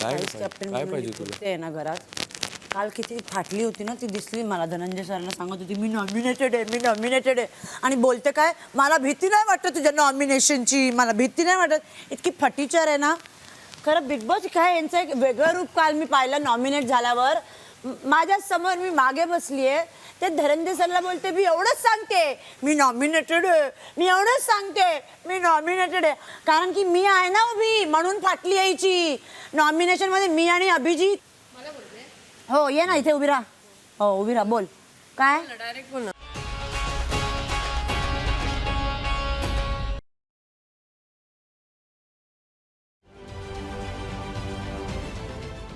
काय काय पाहिजे तुला? आहे ना घरात? काल किती फाटली होती ना ती दिसली मला धनंजय सरला सांगत होती मी नॉमिनेटेड आहे मी नॉमिनेटेड आहे. आणि बोलते काय मला भीती नाही वाटत तुझ्या नॉमिनेशनची मला भीती नाही वाटत. इतकी फटीचार आहे ना. खरं बिग बॉस काय यांचं एक वेगळं रूप काल मी पाहिलं नॉमिनेट झाल्यावर. माझ्यासमोर मी मागे बसली आहे ते धनंजय सरला बोलते मी एवढंच सांगते. मी नॉमिनेटेड आहे. मी एवढंच सांगते. मी नॉमिनेटेड आहे. कारण की मी आहे ना उभी म्हणून फाटली यायची. नॉमिनेशनमध्ये मी आणि अभिजित. हो ये ना इथे उभी राहा. हो उभी राहा. बोल. काय? डायरेक्ट बोल